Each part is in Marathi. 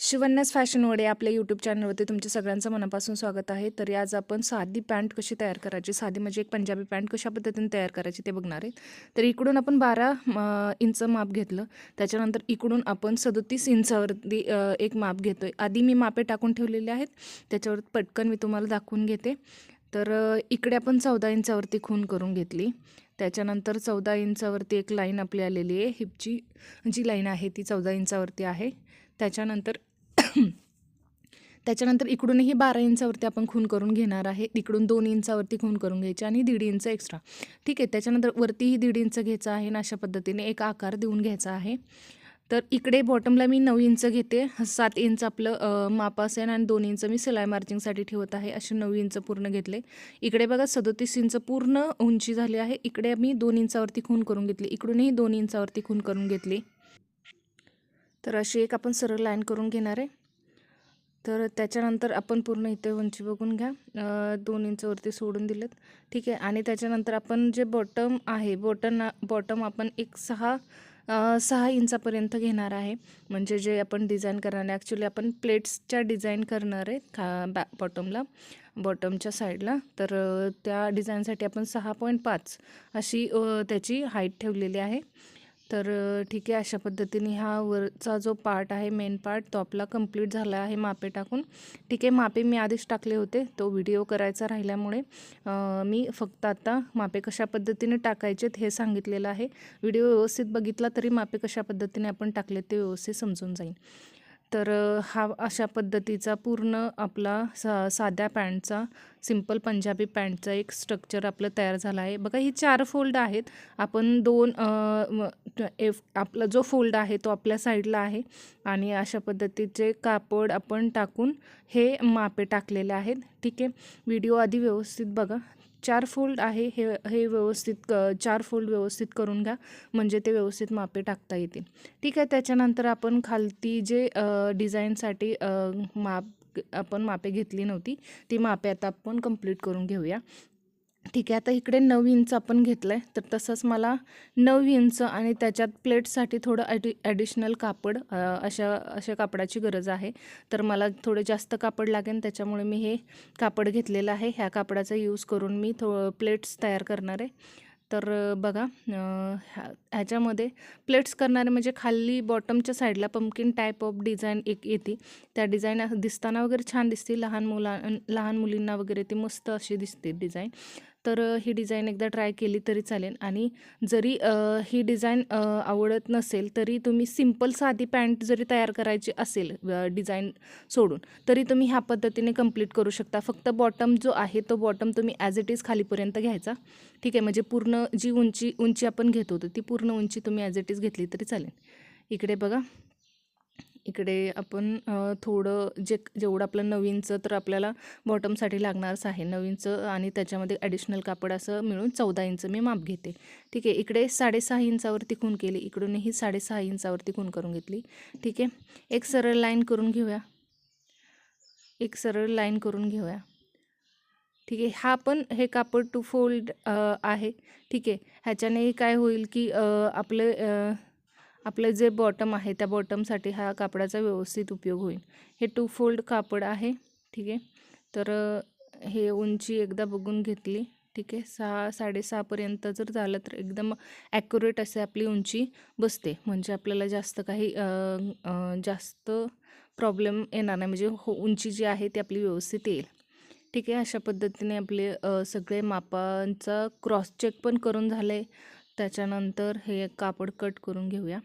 शिवन्यास फॅशन वडे आपल्या यूट्यूब चॅनलवरती तुमच्या सगळ्यांचं मनापासून स्वागत आहे. तरी आज आपण साधी पॅन्ट कशी तयार करायची? साधी म्हणजे एक पंजाबी पॅन्ट कशा पद्धतीने तयार करायची ते बघणार आहे तर इकडून आपण बारा इंच माप घेतलं. त्याच्यानंतर इकडून आपण सदोतीस इंचावरती एक माप घेतो आहे आधी मी मापे टाकून ठेवलेले आहेत. त्याच्यावर पटकन मी तुम्हाला दाखवून घेते. तर इकडे आपण चौदा इंचावरती खून करून घेतली. त्याच्यानंतर चौदा इंचावरती एक लाईन आपली आलेली आहे. हिपची जी लाईन आहे ती चौदा इंचावरती आहे. त्याच्यानंतर त्याच्यानंतर इकडूनही बारा इंचावरती आपण खून करून घेणार आहे. इकडून दोन इंचावरती खून करून घ्यायची आणि दीड इंच एक्स्ट्रा ठीक आहे त्याच्यानंतर वरतीही दीड इंच घ्यायचं आहे आणि अशा पद्धतीने एक आकार देऊन घ्यायचा आहे. तर इकडे बॉटमला मी नऊ इंच घेते. सात इंच आपलं माप असेल आणि दोन इंच मी सिलाई मार्जिंगसाठी ठेवत आहे. असे नऊ इंच पूर्ण घेतले. इकडे बघा सदोतीस इंच पूर्ण उंची झाली आहे. इकडे मी दोन इंचावरती खून करून घेतली. इकडूनही दोन इंचावरती खून करून घेतली. तर अशी एक आपण सरळ लाईन करून घेणार आहे. तर त्याच्यानंतर आपण पूर्ण इथे उंची बघून घ्या. दोन इंचवरती सोडून दिलेत. ठीक आहे. आणि त्याच्यानंतर आपण जे बॉटम आहे बॉटम बॉटम आपण एक सहा सहा इंचापर्यंत घेणार आहे. म्हणजे जे आपण डिझाईन करणार आहे ॲक्च्युली आपण प्लेट्सच्या डिझाईन करणार आहे. खा बॅ बॉटमला बॉटमच्या साईडला तर त्या डिझाईनसाठी आपण सहा पॉईंट पाच अशी त्याची हाईट ठेवलेली आहे. तर ठीक आहे अशा पद्धतीने हा वरचा जो पार्ट आहे मेन पार्ट तो आपला कंप्लीट झाला आहे मापे टाकून. ठीक आहे मापे मी आधीच टाकले होते. तो व्हिडिओ करायचा राहिल्यामुळे मी फक्त आता मापे कशा पद्धतीने टाकायचेत हे सांगितलेलं आहे. व्हिडिओ व्यवस्थित बघितला तरी मापे कशा पद्धतीने आपण टाकले ते व्यवस्थित समजून जाईल. तर हा अशा पद्धतीचा पूर्ण आपला सा साध्या पॅन्टचा सिंपल पंजाबी पॅन्टचा एक स्ट्रक्चर आपलं तयार झाला आहे. बघा ही चार फोल्ड आहेत. आपण दोन एफ आपला जो फोल्ड आहे तो आपल्या साईडला आहे आणि अशा पद्धतीचे कापड आपण टाकून हे मापे टाकलेले आहेत. ठीक आहे? व्हिडिओ आधी व्यवस्थित बघा. चार फोल्ड आहे हे हे व्यवस्थित क- चार फोल्ड व्यवस्थित करून घ्या. म्हणजे ते व्यवस्थित मापे टाकता येतील. ठीक आहे त्याच्यानंतर आपण खालती जे डिझाईनसाठी माप आपण मापे घेतली नव्हती ती मापे आता आपण कंप्लीट करून घेऊया. ठीक आहे आता इकडे नऊ इंच आपण घेतलं आहे तर तसंच मला नऊ इंच आणि त्याच्यात प्लेटसाठी थोडं ॲडि ॲडिशनल कापड अशा अशा कापडाची गरज आहे. तर मला थोडं जास्त कापड लागेल त्याच्यामुळे मी हे कापड घेतलेलं आहे. ह्या कापडाचा यूज करून मी थो प्लेट्स तयार करणार आहे. तर बघा ह्या ह्याच्यामध्ये प्लेट्स करणारे म्हणजे खाली बॉटमच्या साईडला पंपकिन टाईप ऑफ डिझाईन एक येते. त्या डिझाईन दिसताना वगैरे छान दिसते. लहान मुला लहान मुलींना वगैरे ती मस्त अशी दिसते डिझाईन तर ही डिझाईन एकदा ट्राय केली तरी चालेल. आणि जरी ही डिझाईन आवडत नसेल तरी तुम्ही सिंपल साधी पॅन्ट जरी तयार करायची असेल डिझाईन सोडून तरी तुम्ही ह्या पद्धतीने कंप्लीट करू शकता. फक्त बॉटम जो आहे तो बॉटम तुम्ही ॲज इट इज खालीपर्यंत घ्यायचा. ठीक आहे म्हणजे पूर्ण जी उंची उंची आपण घेत होतो ती पूर्ण उंची तुम्ही ॲज इट इज घेतली तरी चालेल. इकडे बघा. इकडे आपण थोडं जे जेवढं आपलं नवीनचं तर आपल्याला बॉटमसाठी लागणारच आहे. नवीनचं आणि त्याच्यामध्ये ॲडिशनल कापड असं मिळून चौदा इंच मी माप घेते. ठीक आहे इकडे साडेसहा इंचावरती खून केली. इकडूनही साडेसहा इंचावरती खून करून घेतली. ठीक आहे एक सरळ लाईन करून घेऊया. एक सरळ लाईन करून घेऊया. ठीक आहे हा पण हे कापड टू फोल्ड आहे. ठीक आहे ह्याच्याने काय होईल की आपलं आपलं जे बॉटम आहे त्या बॉटमसाठी हा कापडाचा व्यवस्थित उपयोग होईल. हे टू फोल्ड कापड आहे ठीक आहे? तर हे उंची एकदा बघून घेतली ठीक आहे? सहा साडेसहापर्यंत जर झालं तर एकदम ॲक्युरेट असे आपली उंची बसते. म्हणजे आपल्याला जास्त काही जास्त प्रॉब्लेम येणार नाही. म्हणजे हो उंची जी आहे ती आपली व्यवस्थित येईल. ठीक आहे? अशा पद्धतीने आपले सगळे मापांचा क्रॉस चेक पण करून झाले. त्याच्यानंतर हे कापड कट करून घेऊया.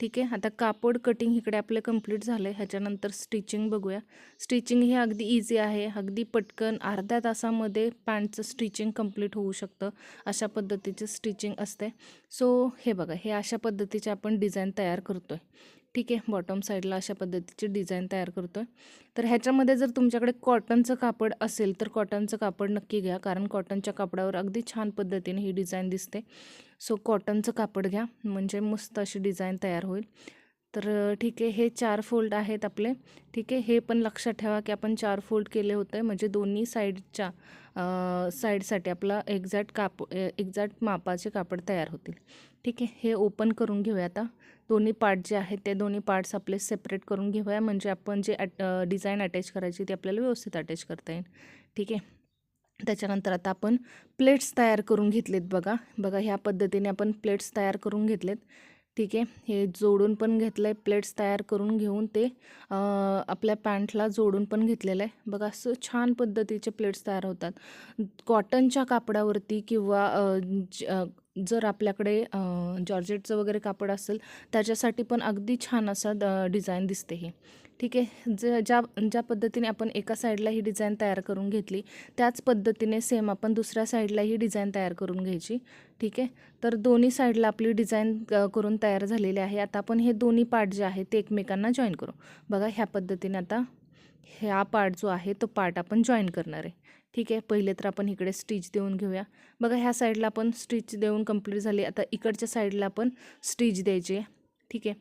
ठीक आहे. आता कापड कटिंग इकडे आपलं कंप्लीट झालं आहे ह्याच्यानंतर स्टिचिंग बघूया. स्टिचिंग हे अगदी इझी आहे. अगदी पटकन अर्ध्या तासामध्ये पॅन्टचं स्टिचिंग कंप्लीट होऊ शकतं. अशा पद्धतीचे स्टिचिंग असते सो हे बघा हे अशा पद्धतीचे आपण डिझाईन तयार करतो आहे ठीक आहे बॉटम साईडला अशा पद्धतीची डिझाईन तयार करतो आहे तर ह्याच्यामध्ये जर तुमच्याकडे कॉटनचं कापड असेल तर कॉटनचं कापड नक्की घ्या. कारण कॉटनच्या कापडावर अगदी छान पद्धतीने ही डिझाईन दिसते. सो कॉटनचं कापड घ्या. म्हणजे मस्त अशी डिझाईन तयार होईल. तर ठीक आहे हे चार फोल्ड आहेत आपले. ठीक आहे हे पण लक्षात ठेवा की आपण चार फोल्ड केले होते. म्हणजे दोन्ही साईडच्या साईडसाठी आपला एक्झॅक्ट काप एक्झॅक्ट मापाचे कापड तयार होतील. ठीक आहे हे ओपन करून घेऊया आता. दोन्ही पार्ट जे आहेत ते दोन्ही पार्ट्स आपले सेपरेट करून घेऊया. म्हणजे आपण जे अट डिझाईन अटॅच करायची ती आपल्याला व्यवस्थित अटॅच करता येईल. ठीक आहे. त्याच्यानंतर आता आपण प्लेट्स तयार करून घेतलेत बघा. बघा ह्या पद्धतीने आपण प्लेट्स तयार करून घेतलेत. ठीक आहे. हे जोडून पण घेतलं आहे प्लेट्स तयार करून घेऊन ते आपल्या पॅन्टला जोडून पण घेतलेलं आहे. बघा असं छान पद्धतीचे प्लेट्स तयार होतात. कॉटनच्या कापडावरती किंवा ज जर आपल्याकडे जॉर्जेटचं वगैरे कापड असेल त्याच्यासाठी पण अगदी छान असा द डिझाईन दिसते हे. ठीक आहे? ज ज्या ज्या पद्धतीने आपण एका साईडला ही डिझाईन तयार करून घेतली त्याच पद्धतीने सेम आपण दुसऱ्या साईडला ही डिझाईन तयार करून घ्यायची. ठीक आहे? तर दोन्ही साईडला आपली डिझाईन करून तयार झालेली आहे. आता आपण हे दोन्ही पार्ट जे आहे ते एकमेकांना जॉईन करू. बघा ह्या पद्धतीने आता ह्या पार्ट जो आहे तो पार्ट आपण जॉईन करणार आहे. ठीक आहे पहिले तर आपण इकडे स्टिच देऊन घेऊया. बघा ह्या साईडला आपण स्टिच देऊन कंप्लीट झाली. आता इकडच्या साईडला आपण स्टिच द्यायची. आहे ठीक आहे.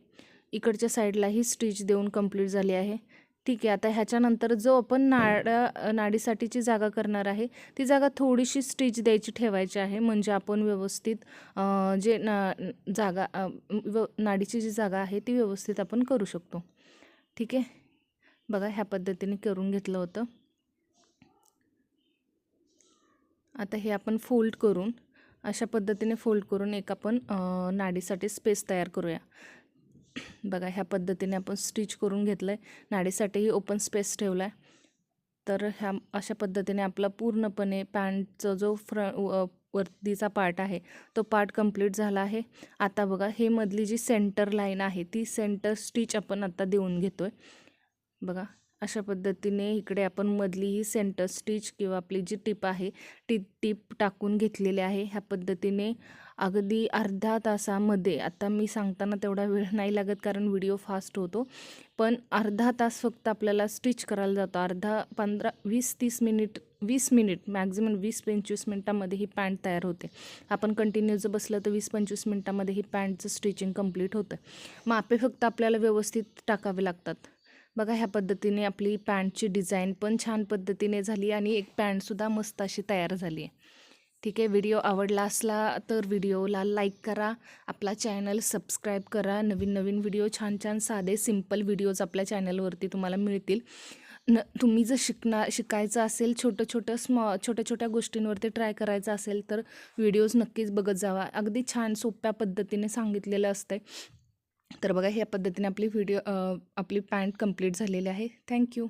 इकडच्या साईडलाही स्टिच देऊन कंप्लीट झाली आहे. ठीक आहे आता ह्याच्यानंतर जो आपण नाडा नाडीसाठीची जागा करणार आहे ती जागा थोडीशी स्टिच द्यायची ठेवायची आहे. म्हणजे आपण व्यवस्थित जे ना जागा व नाडीची जी जागा आहे ती व्यवस्थित आपण करू शकतो. ठीक आहे. बघा ह्या पद्धतीने करून घेतलं होतं. आता हे आपण फोल्ड करून अशा पद्धतीने फोल्ड करून एक आपण नाडीसाठी स्पेस तयार करूया. बघा ह्या पद्धतीने आपण स्टिच करून घेतलं आहे नाडीसाठीही ओपन स्पेस ठेवला आहे तर ह्या अशा पद्धतीने आपला पूर्णपणे पॅन्टचा जो फ्र व- वरतीचा पार्ट आहे तो पार्ट कंप्लीट झाला आहे. आता बघा हे मधली जी सेंटर लाईन आहे ती सेंटर स्टिच आपण आता देऊन घेतो आहे बघा अशा पद्धतीने इकडे आपण मधली ही सेंटर स्टिच किंवा आपली जी टिप आहे ती टिप टाकून घेतलेली आहे. ह्या पद्धतीने अगदी अर्धा तासामध्ये आता मी सांगताना तेवढा वेळ नाही लागत कारण व्हिडिओ फास्ट होतो पण अर्धा तास फक्त आपल्याला स्टिच करायला जातो. अर्धा पंधरा वीस तीस मिनिट वीस मिनिट मॅक्झिमम वीस पंचवीस मिनटामध्ये ही पॅन्ट तयार होते. आपण कंटिन्यू जर बसलं तर वीस पंचवीस मिनटामध्ये ही पॅन्टचं स्टिचिंग कंप्लीट होतं. मापे फक्त आपल्याला व्यवस्थित टाकावे लागतात. बघा ह्या पद्धतीने आपली पॅन्टची डिझाईन पण छान पद्धतीने झाली आणि एक पॅन्टसुद्धा मस्त अशी तयार झाली आहे. ठीक आहे व्हिडिओ आवडला असला तर व्हिडिओला लाईक करा आपला चॅनल सबस्क्राईब करा. नवीन नवीन व्हिडिओ छान छान साधे सिंपल व्हिडिओज आपल्या चॅनलवरती तुम्हाला मिळतील. न तुम्ही जर शिकणार शिकायचं असेल छोटं छोटं स्मॉ छोट्या छोट्या गोष्टींवरती ट्राय करायचं असेल तर व्हिडिओज नक्कीच बघत जावा. अगदी छान सोप्या पद्धतीने सांगितलेलं असतं तर बघा ह्या पद्धतीने आपली व्हिडिओ आपली पॅन्ट कंप्लीट झालेली आहे. थँक्यू